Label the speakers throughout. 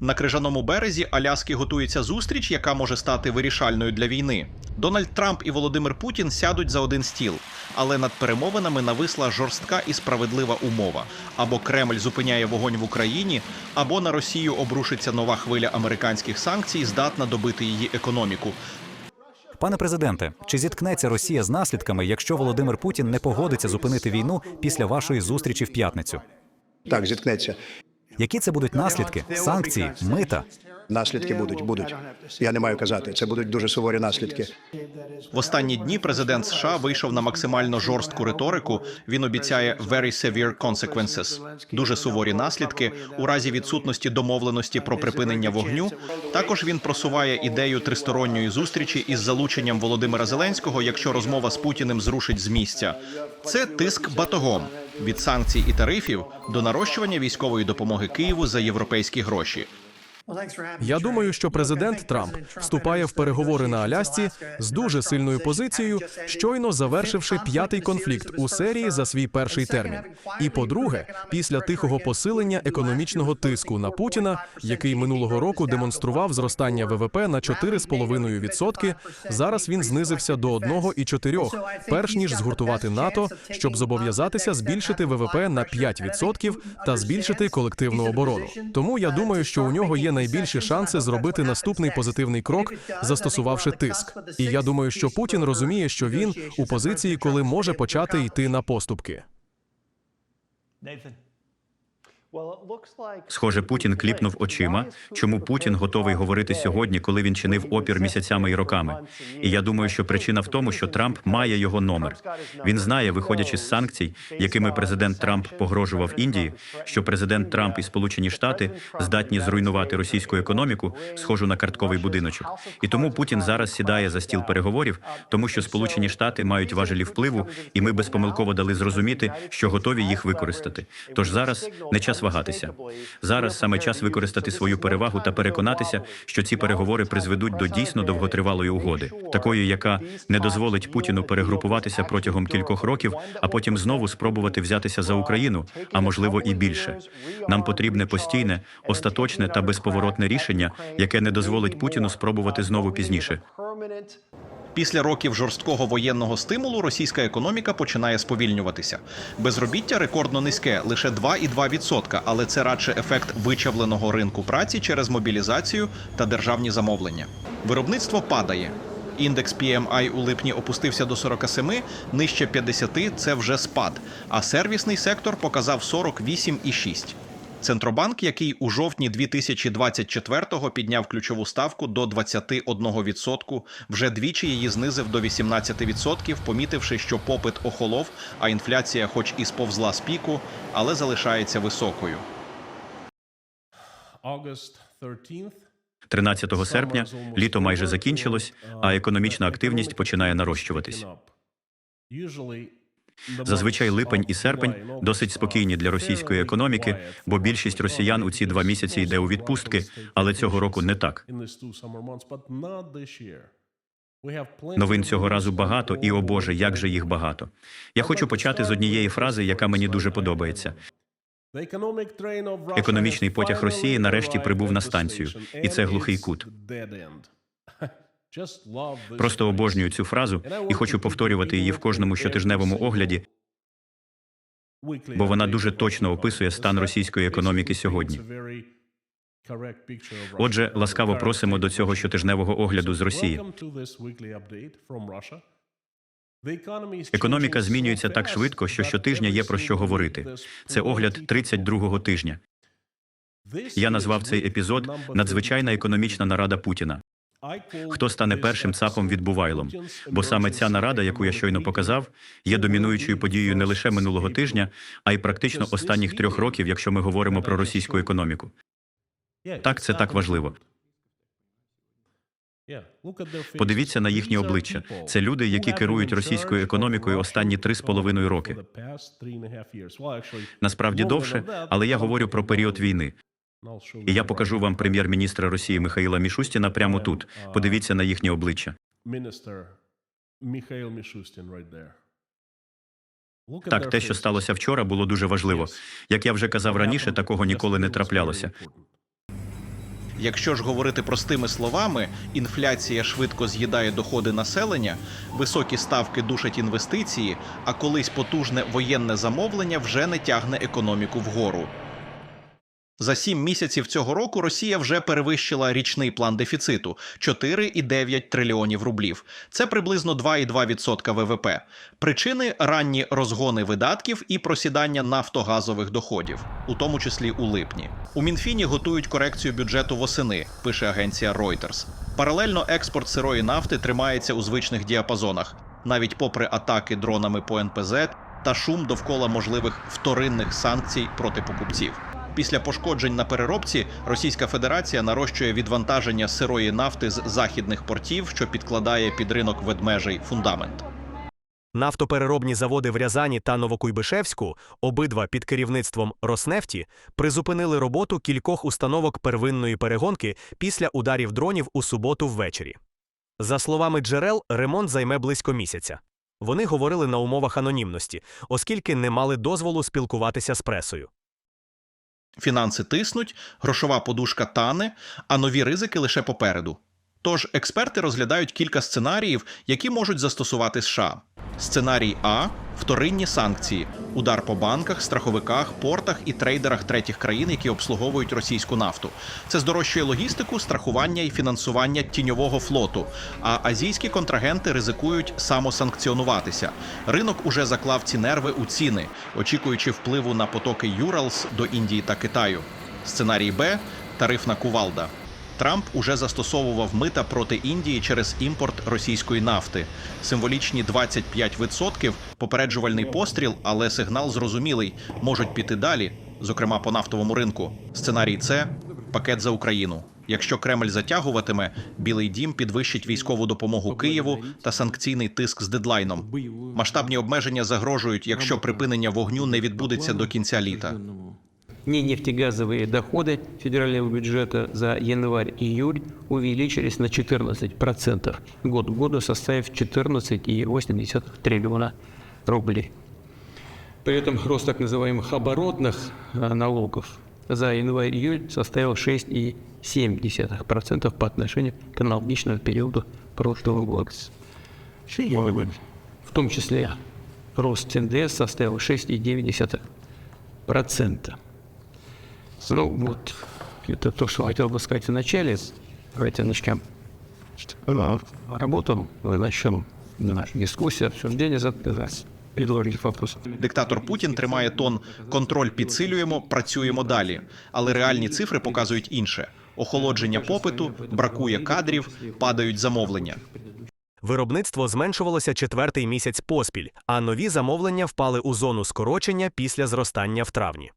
Speaker 1: На крижаному березі Аляски готується зустріч, яка може стати вирішальною для війни. Дональд Трамп і Володимир Путін сядуть за один стіл, але над перемовинами нависла жорстка і справедлива умова: або Кремль зупиняє вогонь в Україні, або на Росію обрушиться нова хвиля американських санкцій, здатна добити її економіку.
Speaker 2: Пане президенте, чи зіткнеться Росія з наслідками, якщо Володимир Путін не погодиться зупинити війну після вашої зустрічі в п'ятницю?
Speaker 3: Так, зіткнеться.
Speaker 2: Які це будуть наслідки? Санкції, мита?
Speaker 3: Наслідки будуть, будуть. Я не маю казати. Це будуть дуже суворі наслідки.
Speaker 1: В останні дні президент США вийшов на максимально жорстку риторику. Він обіцяє very severe consequences – дуже суворі наслідки у разі відсутності домовленості про припинення вогню. Також він просуває ідею тристоронньої зустрічі із залученням Володимира Зеленського, якщо розмова з Путіним зрушить з місця. Це тиск батогом від санкцій і тарифів до нарощування військової допомоги Києву за європейські гроші.
Speaker 4: Я думаю, що президент Трамп вступає в переговори на Алясці з дуже сильною позицією, щойно завершивши п'ятий конфлікт у серії за свій перший термін. І по-друге, після тихого посилення економічного тиску на Путіна, який минулого року демонстрував зростання ВВП на 4,5%, зараз він знизився до 1,4%, перш ніж згуртувати НАТО, щоб зобов'язатися збільшити ВВП на 5% та збільшити колективну оборону. Тому я думаю, що у нього є найбільші шанси зробити наступний позитивний крок, застосувавши тиск. І я думаю, що Путін розуміє, що він у позиції, коли може почати йти на поступки.
Speaker 5: Схоже, Путін кліпнув очима. Чому Путін готовий говорити сьогодні, коли він чинив опір місяцями і роками? І я думаю, що причина в тому, що Трамп має його номер. Він знає, виходячи з санкцій, якими президент Трамп погрожував Індії, що президент Трамп і Сполучені Штати здатні зруйнувати російську економіку, схожу на картковий будиночок. І тому Путін зараз сідає за стіл переговорів, тому що Сполучені Штати мають важелі впливу, і ми безпомилково дали зрозуміти, що готові їх використати. Тож зараз не час вагатися. Зараз саме час використати свою перевагу та переконатися, що ці переговори призведуть до дійсно довготривалої угоди, такої, яка не дозволить Путіну перегрупуватися протягом кількох років, а потім знову спробувати взятися за Україну, а можливо і більше. Нам потрібне постійне, остаточне та безповоротне рішення, яке не дозволить Путіну спробувати знову пізніше.
Speaker 1: Після років жорсткого воєнного стимулу російська економіка починає сповільнюватися. Безробіття рекордно низьке, лише 2,2%, але це радше ефект вичавленого ринку праці через мобілізацію та державні замовлення. Виробництво падає. Індекс PMI у липні опустився до 47, нижче 50 – це вже спад, а сервісний сектор показав 48,6. Центробанк, який у жовтні 2024-го підняв ключову ставку до 21%, вже двічі її знизив до 18%, помітивши, що попит охолов, а інфляція, хоч і сповзла з піку, але залишається високою.
Speaker 5: 13 серпня літо майже закінчилось, а економічна активність починає нарощуватись. Зазвичай липень і серпень досить спокійні для російської економіки, бо більшість росіян у ці два місяці йде у відпустки, але цього року не так. Новин цього разу багато, і о Боже, як же їх багато. Я хочу почати з однієї фрази, яка мені дуже подобається.
Speaker 4: Економічний потяг Росії нарешті прибув на станцію, і це глухий кут.
Speaker 5: Просто обожнюю цю фразу і хочу повторювати її в кожному щотижневому огляді, бо вона дуже точно описує стан російської економіки сьогодні. Отже, ласкаво просимо до цього щотижневого огляду з Росії. Економіка змінюється так швидко, що щотижня є про що говорити. Це огляд 32-го тижня. Я назвав цей епізод надзвичайна економічна нарада Путіна. Хто стане першим цапом відбувайлом? Бо саме ця нарада, яку я щойно показав, є домінуючою подією не лише минулого тижня, а й практично останніх трьох років, якщо ми говоримо про російську економіку. Так, це так важливо. Подивіться на їхні обличчя. Це люди, які керують російською економікою останні три з половиною роки. Насправді довше, але я говорю про період війни. І я покажу вам прем'єр-міністра Росії Михаїла Мішустіна прямо тут. Подивіться на їхні обличчя. Так, те, що сталося вчора, було дуже важливо. Як я вже казав раніше, такого ніколи не траплялося.
Speaker 1: Якщо ж говорити простими словами, інфляція швидко з'їдає доходи населення, високі ставки душать інвестиції, а колись потужне воєнне замовлення вже не тягне економіку вгору. За сім місяців цього року Росія вже перевищила річний план дефіциту 4,9 трильйонів рублів. Це приблизно 2,2% ВВП. Причини ранні розгони видатків і просідання нафтогазових доходів, у тому числі у липні. У Мінфіні готують корекцію бюджету восени, пише агенція Reuters. Паралельно експорт сирої нафти тримається у звичних діапазонах, навіть попри атаки дронами по НПЗ та шум довкола можливих вторинних санкцій проти покупців. Після пошкоджень на переробці Російська Федерація нарощує відвантаження сирої нафти з західних портів, що підкладає під ринок ведмежий фундамент.
Speaker 6: Нафтопереробні заводи в Рязані та Новокуйбишевську, обидва під керівництвом Роснефті, призупинили роботу кількох установок первинної перегонки після ударів дронів у суботу ввечері. За словами джерел, ремонт займе близько місяця. Вони говорили на умовах анонімності, оскільки не мали дозволу спілкуватися з пресою.
Speaker 1: Фінанси тиснуть, грошова подушка тане, а нові ризики лише попереду. Тож експерти розглядають кілька сценаріїв, які можуть застосувати США. Сценарій А вторинні санкції, удар по банках, страховиках, портах і трейдерах третіх країн, які обслуговують російську нафту. Це здорожчує логістику, страхування і фінансування тіньового флоту. А азійські контрагенти ризикують самосанкціонуватися. Ринок уже заклав ці нерви у ціни, очікуючи впливу на потоки Юралс до Індії та Китаю. Сценарій Б тарифна кувалда. Трамп уже застосовував мита проти Індії через імпорт російської нафти. Символічні 25% – попереджувальний постріл, але сигнал зрозумілий. Можуть піти далі, зокрема по нафтовому ринку. Сценарій С – пакет за Україну. Якщо Кремль затягуватиме, Білий Дім підвищить військову допомогу Києву та санкційний тиск з дедлайном. Масштабні обмеження загрожують, якщо припинення вогню не відбудеться до кінця літа.
Speaker 7: Не нефтегазовые доходы федерального бюджета за январь-июль увеличились на 14%, год к году составив 14,8 триллиона рублей. При этом рост так называемых оборотных э, налогов за январь-июль составил 6,7% по отношению к аналогичному периоду прошлого года. В том числе рост НДС составил 6,9%. Ну вот, это то, что хотел бы сказать в начале. Давайте начнем работу, начнем нашу дискуссию, обсуждение, задать.
Speaker 1: Диктатор Путін тримає тон контроль підсилюємо, працюємо далі. Але реальні цифри показують інше: охолодження попиту, бракує кадрів, падають замовлення.
Speaker 6: Виробництво зменшувалося четвертий місяць поспіль, а нові замовлення впали у зону скорочення після зростання в травні.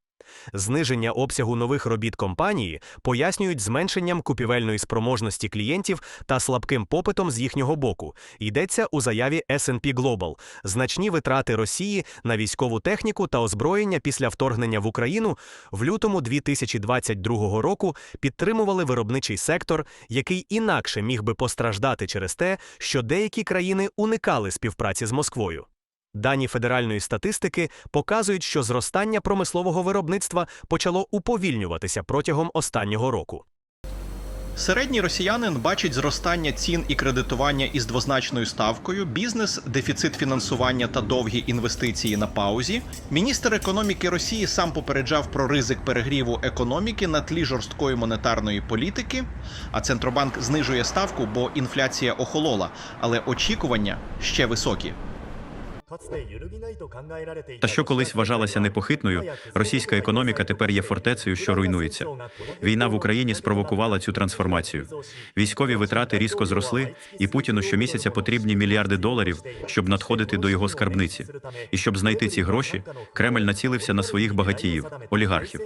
Speaker 6: Зниження обсягу нових робіт компанії пояснюють зменшенням купівельної спроможності клієнтів та слабким попитом з їхнього боку. Йдеться у заяві S&P Global. Значні витрати Росії на військову техніку та озброєння після вторгнення в Україну в лютому 2022 року підтримували виробничий сектор, який інакше міг би постраждати через те, що деякі країни уникали співпраці з Москвою. Дані федеральної статистики показують, що зростання промислового виробництва почало уповільнюватися протягом останнього року.
Speaker 1: Середній росіянин бачить зростання цін і кредитування із двозначною ставкою, бізнес, дефіцит фінансування та довгі інвестиції на паузі. Міністр економіки Росії сам попереджав про ризик перегріву економіки на тлі жорсткої монетарної політики. А центробанк знижує ставку, бо інфляція охолола, але очікування ще високі.
Speaker 5: Та що колись вважалася непохитною, російська економіка тепер є фортецею, що руйнується. Війна в Україні спровокувала цю трансформацію. Військові витрати різко зросли, і Путіну щомісяця потрібні мільярди доларів, щоб надходити до його скарбниці. І щоб знайти ці гроші, Кремль націлився на своїх багатіїв, олігархів.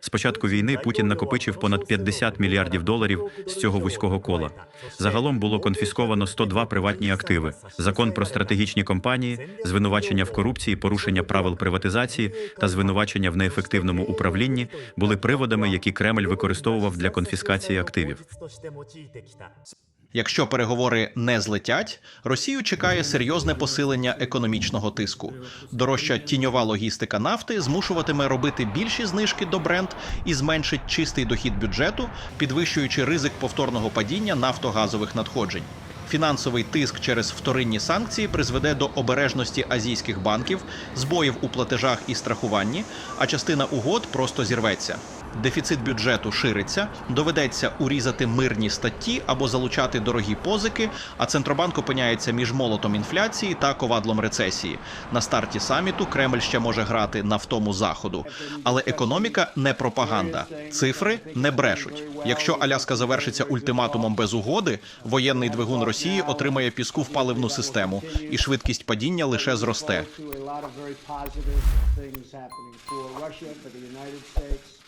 Speaker 5: З початку війни Путін накопичив понад 50 мільярдів доларів з цього вузького кола. Загалом було конфісковано 102 приватні активи, закон про стратегічні компанії, звинувачення в корупції, порушення правил приватизації та звинувачення в неефективному управлінні були приводами, які Кремль використовував для конфіскації активів.
Speaker 1: Якщо переговори не злетять, Росію чекає серйозне посилення економічного тиску. Дорожча тіньова логістика нафти змушуватиме робити більші знижки до бренд і зменшить чистий дохід бюджету, підвищуючи ризик повторного падіння нафтогазових надходжень. Фінансовий тиск через вторинні санкції призведе до обережності азійських банків, збоїв у платежах і страхуванні, а частина угод просто зірветься. Дефіцит бюджету шириться, доведеться урізати мирні статті або залучати дорогі позики. А центробанк опиняється між молотом інфляції та ковадлом рецесії. На старті саміту Кремль ще може грати на втому заходу, але економіка не пропаганда. Цифри не брешуть. Якщо Аляска завершиться ультиматумом без угоди, воєнний двигун Росії отримає піску в паливну систему, і швидкість падіння лише зросте.